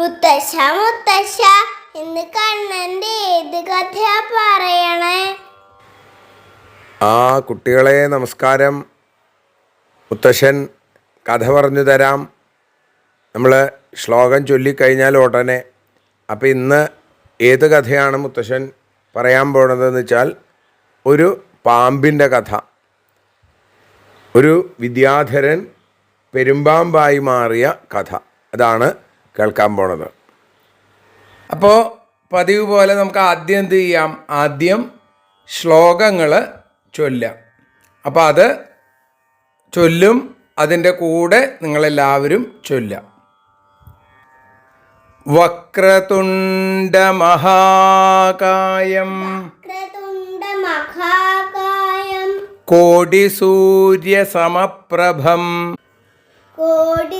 മുത്തശ്ശ മുത്തശ്ശ ഇന്ന് കണ്ണന്റെ ഏത് കഥയാ പറയണേ? ആ കുട്ടികളെ നമസ്കാരം. മുത്തശ്ശൻ കഥ പറഞ്ഞു തരാം. നമ്മൾ ശ്ലോകം ചൊല്ലിക്കഴിഞ്ഞാൽ ഉടനെ. അപ്പം ഇന്ന് ഏത് കഥയാണ് മുത്തശ്ശൻ പറയാൻ പോണതെന്ന് വെച്ചാൽ ഒരു പാമ്പിന്റെ കഥ. ഒരു വിദ്യാധരൻ പെരുമ്പാമ്പായി മാറിയ കഥ. അതാണ് കേൾക്കാൻ പോണത്. അപ്പോൾ പതിവ് പോലെ നമുക്ക് ആദ്യം എന്ത് ചെയ്യാം? ആദ്യം ശ്ലോകങ്ങൾ ചൊല്ലാം അപ്പോൾ അത് ചൊല്ലും അതിന്റെ കൂടെ നിങ്ങളെല്ലാവരും ചൊല്ലാം വക്രതുണ്ടമഹാകായം മഹാകായം കോടിസൂര്യസമപ്രഭം കോടി സൂര്യ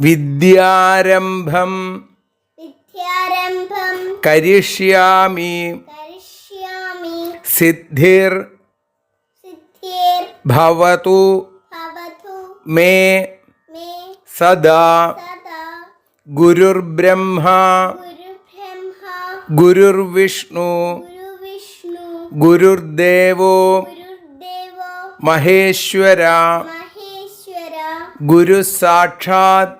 വിദ്യാരംഭം വിദ്യാരംഭം കരിഷ്യാമി കരിഷ്യാമി സിദ്ധിർ സിദ്ധിർ ഭവതു ഭവതു മേ മേ സദാ സദാ ഗുരുർബ്രഹ്മ ഗുരുർവിഷ്ണു ഗുരുർദേവോ മഹേശ്വര ഗുരുസാക്ഷാത് ഗുരു സാക്ഷാത്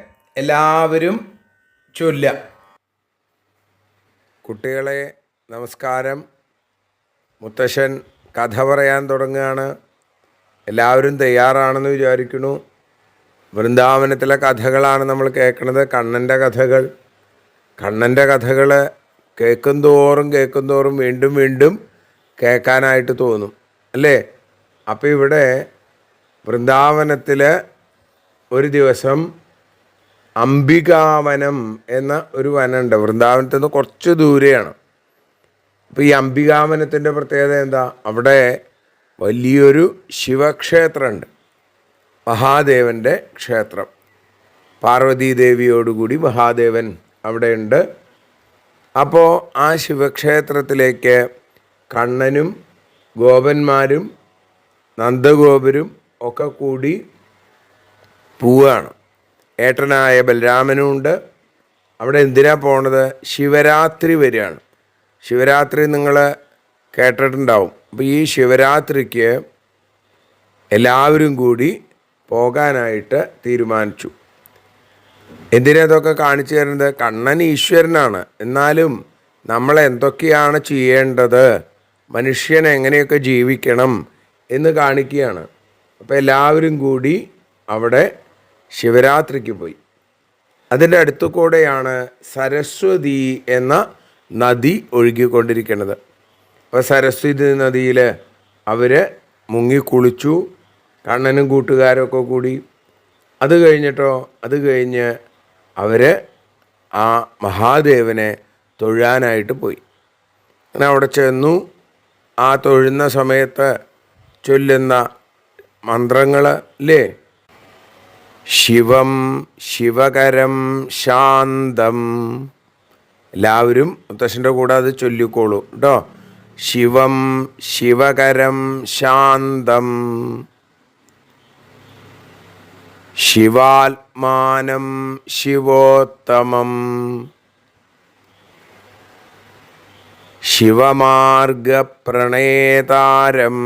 എല്ലാവരും ചൊല്ല കുട്ടികളെ നമസ്കാരം. മുത്തശ്ശൻ കഥ പറയാൻ തുടങ്ങുകയാണ്. എല്ലാവരും തയ്യാറാണെന്ന് വിചാരിക്കുന്നു. വൃന്ദാവനത്തിലെ കഥകളാണ് നമ്മൾ കേൾക്കുന്നത്. കണ്ണന്റെ കഥകൾ. കണ്ണന്റെ കഥകൾ കേൾക്കും തോറും കേൾക്കും തോറും വീണ്ടും വീണ്ടും കേൾക്കാനായിട്ട് തോന്നും. അല്ലേ? അപ്പോൾ ഇവിടെ വൃന്ദാവനത്തിൽ ഒരു ദിവസം അംബികാവനം എന്ന ഒരു വനമുണ്ട്. വൃന്ദാവനത്തിൽ നിന്ന് കുറച്ച് ദൂരെയാണ്. അപ്പോൾ ഈ അംബികാവനത്തിന്റെ പ്രത്യേകത എന്താ? അവിടെ വലിയൊരു ശിവക്ഷേത്രമുണ്ട്. മഹാദേവന്റെ ക്ഷേത്രം. പാർവതീദേവിയോടുകൂടി മഹാദേവൻ അവിടെയുണ്ട്. അപ്പോൾ ആ ശിവക്ഷേത്രത്തിലേക്ക് കണ്ണനും ഗോപന്മാരും നന്ദഗോപരും ഒക്കെ കൂടി പോവുകയാണ് ഏട്ടനായ ബലരാമനും ഉണ്ട്. അവിടെ എന്തിനാ പോണത്? ശിവരാത്രി വരികയാണ്. ശിവരാത്രി നിങ്ങൾ കേട്ടിട്ടുണ്ടാവും. അപ്പോൾ ഈ ശിവരാത്രിക്ക് എല്ലാവരും കൂടി പോകാനായിട്ട് തീരുമാനിച്ചു. എന്തിനാ ഇതൊക്കെ കാണിച്ചു തരുന്നത്? കണ്ണൻ ഈശ്വരനാണ്. എന്നാലും നമ്മൾ എന്തൊക്കെയാണ് ചെയ്യേണ്ടത്? മനുഷ്യൻ എങ്ങനെയൊക്കെ ജീവിക്കണം എന്ന് കാണിക്കുകയാണ്. അപ്പോൾ എല്ലാവരും കൂടി അവിടെ ശിവരാത്രിക്ക് പോയി. അതിന്റെ അടുത്തു കൂടെയാണ് സരസ്വതി എന്ന നദി ഒഴുകിക്കൊണ്ടിരിക്കുന്നത്. അപ്പോൾ സരസ്വതി നദിയിൽ അവർ മുങ്ങിക്കുളിച്ചു കണ്ണനും കൂട്ടുകാരൊക്കെ കൂടി. അത് കഴിഞ്ഞിട്ടോ അത് കഴിഞ്ഞ് അവർ ആ മഹാദേവനെ തൊഴാനായിട്ട് പോയി. അങ്ങനെ അവിടെ ചെന്നു. ആ തൊഴുന്ന സമയത്ത് ചൊല്ലുന്ന മന്ത്രങ്ങൾ അല്ലേ ശിവം ശിവകരം ശാന്തം. എല്ലാവരും മുത്തശ്ശന്റെ കൂടെ അത് ചൊല്ലിക്കോളൂ കേട്ടോ. ശിവം ശിവകരം ശാന്തം. ശിവാത്മാനം ശിവോത്തമം. ശിവമാർഗപ്രണേതാരം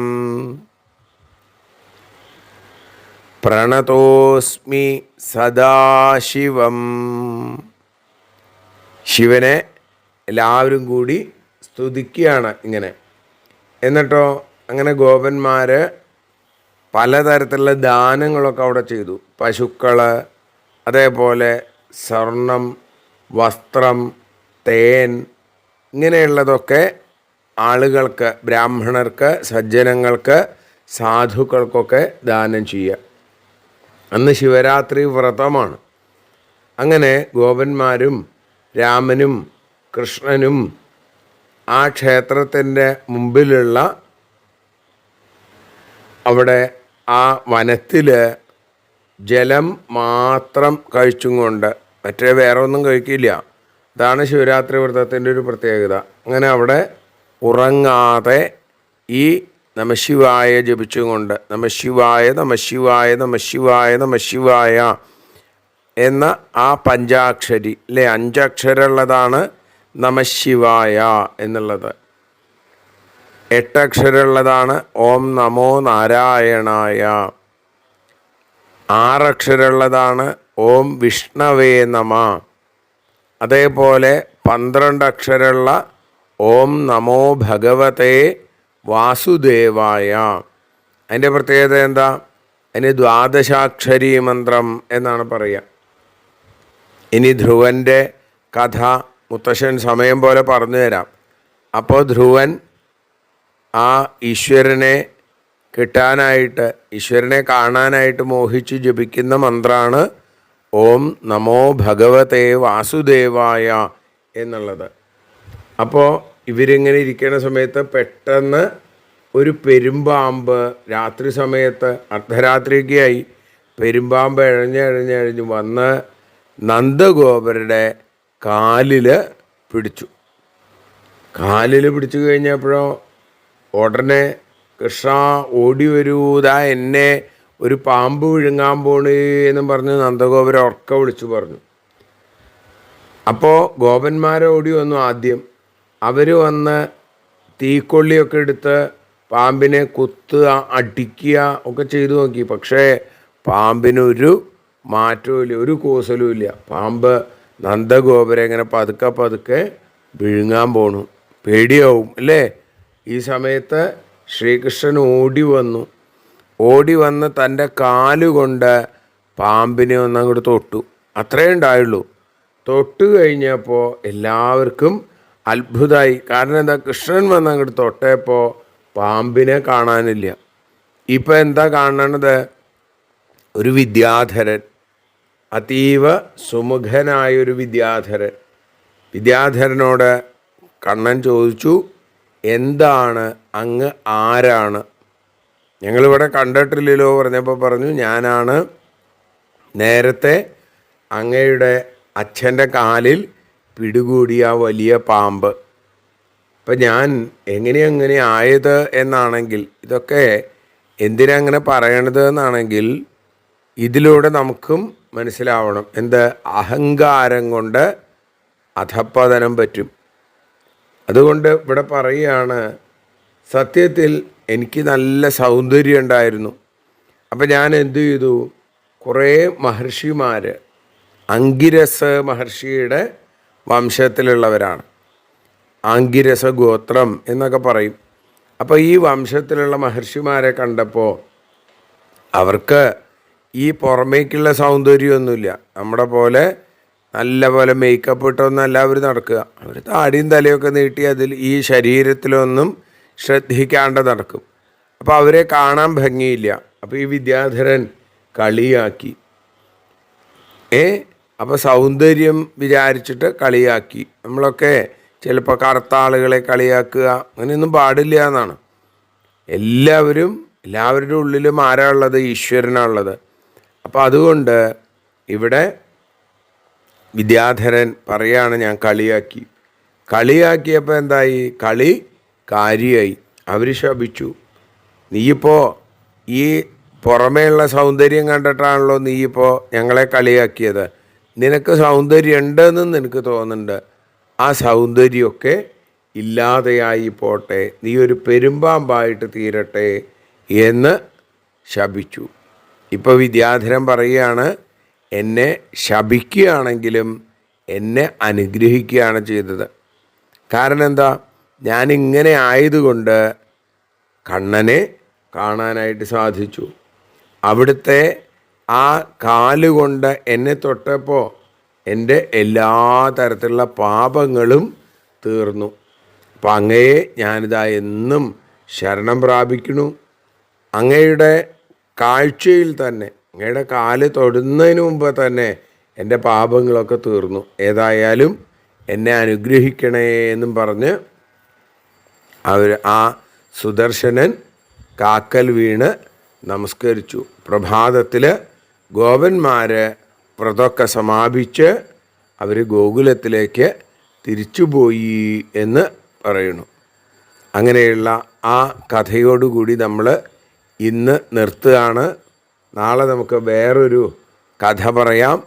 പ്രണതോസ്മി സദാശിവം ശിവനെ എല്ലാവരും കൂടി സ്തുതിക്കുകയാണ് ഇങ്ങനെ. എന്നിട്ടോ അങ്ങനെ ഗോപന്മാർ പലതരത്തിലുള്ള ദാനങ്ങളൊക്കെ അവിടെ ചെയ്തു. പശുക്കൾ അതേപോലെ സ്വർണം വസ്ത്രം തേൻ ഇങ്ങനെയുള്ളതൊക്കെ ആളുകൾക്ക് ബ്രാഹ്മണർക്ക് സജ്ജനങ്ങൾക്ക് സാധുക്കൾക്കൊക്കെ ദാനം ചെയ്യുക. അന്ന് ശിവരാത്രി വ്രതമാണ്. അങ്ങനെ ഗോപന്മാരും രാമനും കൃഷ്ണനും ആ ക്ഷേത്രത്തിന്റെ മുമ്പിലുള്ള അവിടെ ആ വനത്തിൽ ജലം മാത്രം കഴിച്ചും കൊണ്ട് മറ്റേ വേറെ ഒന്നും കഴിക്കില്ല. ഇതാണ് ശിവരാത്രി വ്രതത്തിന്റെ ഒരു പ്രത്യേകത. അങ്ങനെ അവിടെ ഉറങ്ങാതെ ഈ നമശിവായ ജപിച്ചുകൊണ്ട് നമശിവായ നമശിവായ നമശിവായ നമശിവായ എന്ന ആ പഞ്ചാക്ഷരി അല്ലെ അഞ്ചക്ഷരമുള്ളതാണ് നമശിവായ എന്നുള്ളത്. എട്ടക്ഷരമുള്ളതാണ് ഓം നമോ നാരായണായ. ആറക്ഷരമുള്ളതാണ് ഓം വിഷ്ണവേ നമ. അതേപോലെ പന്ത്രണ്ട് അക്ഷരമുള്ള ഓം നമോ ഭഗവതേ വാസുദേവായ. അതിന്റെ പ്രത്യേകത എന്താ? അതിന് ദ്വാദശാക്ഷരി മന്ത്രം എന്നാണ് പറയുക. ഇനി ധ്രുവന്റെ കഥ മുത്തശ്ശൻ സമയം പോലെ പറഞ്ഞു തരാം. അപ്പോൾ ധ്രുവൻ ആ ഈശ്വരനെ കിട്ടാനായിട്ട് ഈശ്വരനെ കാണാനായിട്ട് മോഹിച്ച് ജപിക്കുന്ന മന്ത്രമാണ് ഓം നമോ ഭഗവതേ വാസുദേവായ എന്നുള്ളത്. അപ്പോൾ ഇവരിങ്ങനെ ഇരിക്കുന്ന സമയത്ത് പെട്ടെന്ന് ഒരു പെരുമ്പാമ്പ് രാത്രി സമയത്ത് അർദ്ധരാത്രിയൊക്കെയായി. പെരുമ്പാമ്പ് എഴഞ്ഞ് എഴഞ്ഞ് എഴഞ്ഞ് വന്ന് നന്ദഗോപരുടെ കാലിൽ പിടിച്ചു. കാലിൽ പിടിച്ചു കഴിഞ്ഞപ്പോഴോ ഉടനെ കൃഷ്ണ ഓടി വരൂതാ എന്നെ ഒരു പാമ്പ് വിഴുങ്ങാൻ പോണേ എന്നും പറഞ്ഞ് നന്ദഗോപുരം ഉറക്ക വിളിച്ചു പറഞ്ഞു. അപ്പോൾ ഗോപന്മാരെ ഓടി വന്നു ആദ്യം. അവർ വന്ന് തീക്കൊള്ളിയൊക്കെ എടുത്ത് പാമ്പിനെ കുത്തുക അടിക്കുക ഒക്കെ ചെയ്തു നോക്കി. പക്ഷേ പാമ്പിനൊരു മാറ്റവും ഇല്ല ഒരു കൂസലും ഇല്ല. പാമ്പ് നന്ദഗോപുരം ഇങ്ങനെ പതുക്കെ പതുക്കെ വിഴുങ്ങാൻ പോണു. പേടിയാവും അല്ലേ? ഈ സമയത്ത് ശ്രീകൃഷ്ണൻ ഓടി വന്നു. ഓടി വന്ന് തന്റെ കാലുകൊണ്ട് പാമ്പിനെ ഒന്ന് അങ്ങോട്ട് തൊട്ടു. അത്രേ ഉണ്ടായുള്ളൂ. തൊട്ട് കഴിഞ്ഞപ്പോൾ എല്ലാവർക്കും അത്ഭുതമായി കാരണം എന്താ? കൃഷ്ണൻ വന്ന് അങ്ങോട്ട് തൊട്ടപ്പോൾ പാമ്പിനെ കാണാനില്ല. ഇപ്പം എന്താ കാണണത്? ഒരു വിദ്യാധരൻ അതീവ സുമുഖനായൊരു വിദ്യാധരൻ. വിദ്യാധരനോട് കണ്ണൻ ചോദിച്ചു എന്താണ്? അങ്ങ് ആരാണ്? ഞങ്ങളിവിടെ കണ്ടിട്ടില്ലല്ലോ പറഞ്ഞപ്പോൾ പറഞ്ഞു ഞാനാണ് നേരത്തെ അങ്ങയുടെ അച്ഛന്റെ കാലിൽ പിടികൂടിയ വലിയ പാമ്പ്. അപ്പം ഞാൻ എങ്ങനെ അങ്ങനെ ആയത് എന്നാണെങ്കിൽ ഇതൊക്കെ എന്തിനങ്ങനെ പറയണത് എന്നാണെങ്കിൽ ഇതിലൂടെ നമുക്കും മനസ്സിലാവണം. എന്ത്? അഹങ്കാരം കൊണ്ട് അധപ്പതനം പറ്റും. അതുകൊണ്ട് ഇവിടെ പറയുകയാണ് സത്യത്തിൽ എനിക്ക് നല്ല സൗന്ദര്യം ഉണ്ടായിരുന്നു. അപ്പം ഞാൻ എന്തു ചെയ്തു? കുറേ മഹർഷിമാർ അങ്കിരസ് മഹർഷിയുടെ വംശത്തിലുള്ളവരാണ്. ആങ്കിരസ ഗോത്രം എന്നൊക്കെ പറയും. അപ്പോൾ ഈ വംശത്തിലുള്ള മഹർഷിമാരെ കണ്ടപ്പോൾ അവർക്ക് ഈ പുറമേക്കുള്ള സൗന്ദര്യമൊന്നുമില്ല. നമ്മുടെ പോലെ നല്ല പോലെ മേക്കപ്പ് ഇട്ടൊന്നല്ല അവർ നടക്കുക. അവർ താടിയും തലയൊക്കെ നീട്ടി അതിൽ ഈ ശരീരത്തിലൊന്നും ശ്രദ്ധിക്കാണ്ട് നടക്കും. അപ്പോൾ അവരെ കാണാൻ ഭംഗിയില്ല. അപ്പോൾ ഈ വിദ്യാധരൻ കളിയാക്കി. ഏ? അപ്പോൾ സൗന്ദര്യം വിചാരിച്ചിട്ട് കളിയാക്കി. നമ്മളൊക്കെ ചിലപ്പോൾ കറുത്ത ആളുകളെ കളിയാക്കുക അങ്ങനെയൊന്നും പാടില്ല എന്നാണ്. എല്ലാവരും എല്ലാവരുടെ ഉള്ളിലും ആരാ ഉള്ളത്? ഈശ്വരനാണ് ഉള്ളത്. അപ്പോൾ അതുകൊണ്ട് ഇവിടെ വിദ്യാധരൻ പറയാണ് ഞാൻ കളിയാക്കി. കളിയാക്കിയപ്പോൾ എന്തായി? കളി കാര്യമായി അവർ ശപിച്ചു. നീയിപ്പോൾ ഈ പുറമേയുള്ള സൗന്ദര്യം കണ്ടിട്ടാണല്ലോ നീയിപ്പോൾ ഞങ്ങളെ കളിയാക്കിയത്. നിനക്ക് സൗന്ദര്യം ഉണ്ടെന്ന് നിനക്ക് തോന്നുന്നുണ്ട്. ആ സൗന്ദര്യമൊക്കെ ഇല്ലാതെയായി പോട്ടെ. നീ ഒരു പെരുമ്പാമ്പായിട്ട് തീരട്ടെ എന്ന് ശപിച്ചു. ഇപ്പോൾ വിദ്യാധരൻ പറയുകയാണ് എന്നെ ശപിക്കുകയാണെങ്കിലും എന്നെ അനുഗ്രഹിക്കുകയാണ് ചെയ്തത്. കാരണം എന്താ? ഞാനിങ്ങനെ ആയതുകൊണ്ട് കണ്ണനെ കാണാനായിട്ട് സാധിച്ചു. അവിടുത്തെ ആ കാലുകൊണ്ട് എന്നെ തൊട്ടപ്പോൾ എന്റെ എല്ലാ തരത്തിലുള്ള പാപങ്ങളും തീർന്നു. അപ്പം അങ്ങയെ ഞാനിതാ എന്നും ശരണം പ്രാപിക്കുന്നു. അങ്ങയുടെ കാഴ്ചയിൽ തന്നെ അങ്ങയുടെ കാൽ തൊടുന്നതിന് മുമ്പ് തന്നെ എന്റെ പാപങ്ങളൊക്കെ തീർന്നു. ഏതായാലും എന്നെ അനുഗ്രഹിക്കണേ എന്നും പറഞ്ഞ് അവർ ആ സുദർശനൻ കാക്കൽ വീണ് നമസ്കരിച്ചു. പ്രഭാതത്തിൽ ഗോപന്മാർ വ്രതമൊക്കെ സമാപിച്ച് അവർ ഗോകുലത്തിലേക്ക് തിരിച്ചുപോയി എന്ന് പറയുന്നു. അങ്ങനെയുള്ള ആ കഥയോടുകൂടി നമ്മൾ ഇന്ന് നിർത്തുകയാണ്. നാളെ നമുക്ക് വേറൊരു കഥ പറയാം.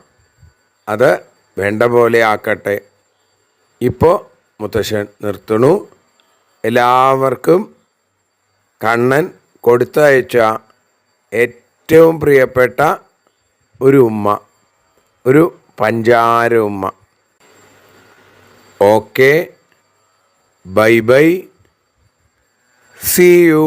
അത് വേണ്ട പോലെ ആക്കട്ടെ. ഇപ്പോൾ മുത്തശ്ശൻ നിർത്തണു എല്ലാവർക്കും കണ്ണൻ കൊടുത്തയച്ച ഏറ്റവും പ്രിയപ്പെട്ട ഒരു ഉമ്മ ഒരു പഞ്ചാര ഉമ്മ. Okay bye bye see you